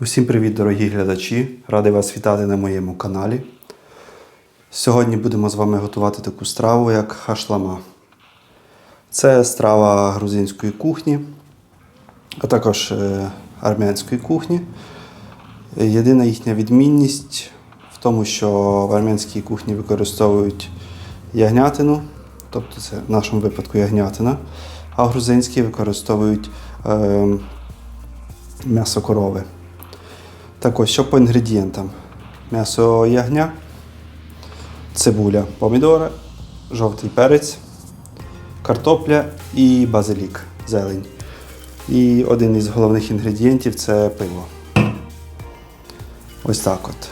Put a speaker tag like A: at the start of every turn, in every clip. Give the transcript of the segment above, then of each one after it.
A: Усім привіт, дорогі глядачі! Радий вас вітати на моєму каналі. Сьогодні будемо з вами готувати таку страву, як хашлама. Це страва грузинської кухні, а також е, армянської кухні. Єдина їхня відмінність в тому, що в армянській кухні використовують ягнятину, тобто це в нашому випадку ягнятина, а в грузинській використовують е, м'ясо корови. Так ось, що по інгредієнтам: м'ясо ягня, цибуля, помідори, жовтий перець, картопля і базилік, зелень. І один із головних інгредієнтів це пиво. Ось так от.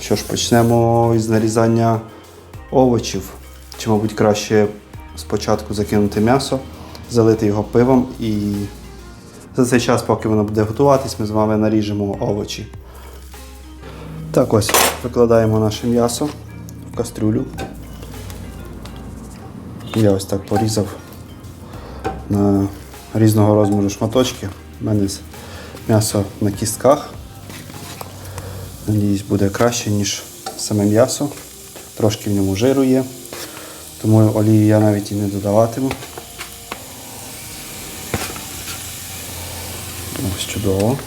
A: Що ж, почнемо із нарізання овочів. Чи, мабуть, краще спочатку закинути м'ясо, залити його пивом і за цей час, поки воно буде готуватись, ми з вами наріжемо овочі. Так ось викладаємо наше м'ясо в кастрюлю. Я ось так порізав на різного розміру шматочки. У мене м'ясо на кістках. Надіюсь, буде краще, ніж саме м'ясо. Трошки в ньому жиру є, тому олії я навіть і не додаватиму. Ось чудово.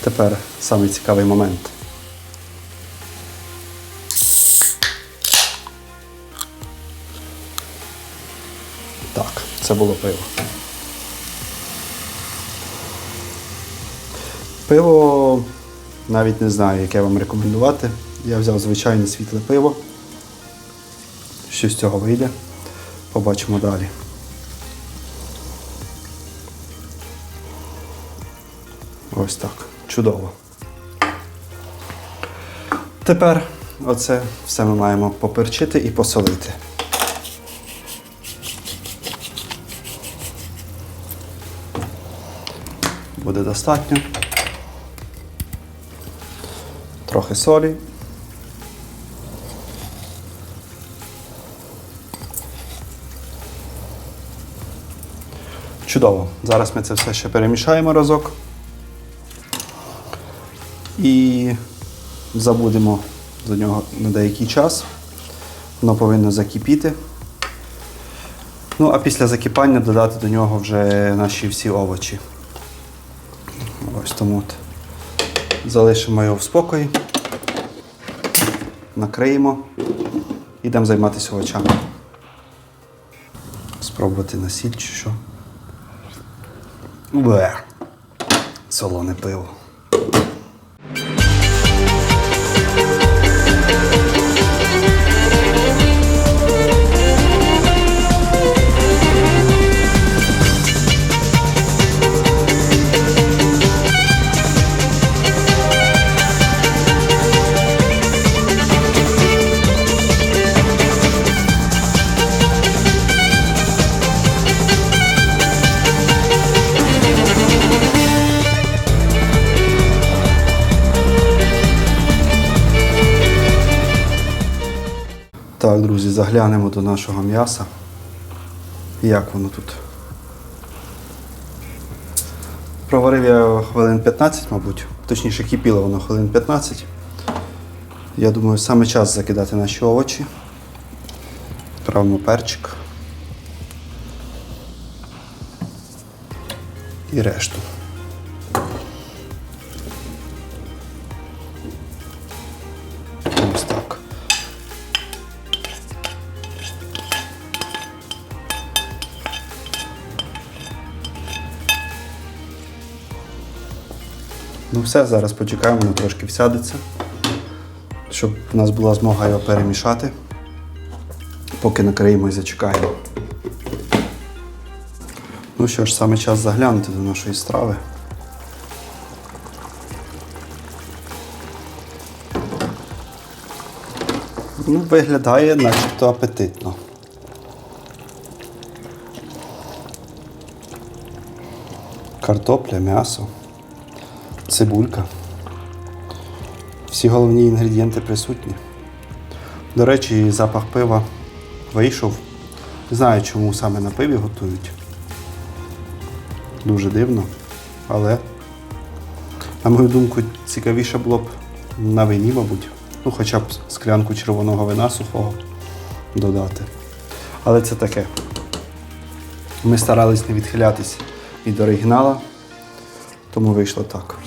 A: Тепер самий цікавий момент. Так, це було пиво. Пиво навіть не знаю, яке вам рекомендувати. Я взяв звичайне світле пиво. Що з цього вийде? Побачимо далі. Ось так. Чудово. Тепер оце все ми маємо поперчити і посолити. Буде достатньо. Трохи солі. Чудово. Зараз ми це все ще перемішаємо разок. Забудемо за нього на деякий час. Воно повинно закипіти. Ну, а після закипання додати до нього вже наші всі овочі. Ось тому от. залишимо його в спокої, накриємо, йдемо займатися овочами. Спробувати на сіль чи що. Бе. Солоне пиво. Так, друзі, заглянемо до нашого м'яса. Як воно тут? Проварив я хвилин 15, мабуть. Точніше, кипіло воно хвилин 15. Я думаю, саме час закидати наші овочі. Правимо перчик. І решту. Ну все, зараз почекаємо, воно трошки всядеться, щоб у нас була змога його перемішати. Поки накриємо і зачекаємо. Ну що ж, саме час заглянути до нашої страви. Ну, виглядає начебто апетитно. Картопля, м'ясо, цибулька. Всі головні інгредієнти присутні. До речі, запах пива вийшов. Не знаю, чому саме на пиві готують. дуже дивно. Але, на мою думку, цікавіше було б на вині, мабуть. Ну, хоча б склянку червоного вина сухого додати. Але це таке. Ми старались не відхилятись від оригінала, тому вийшло так.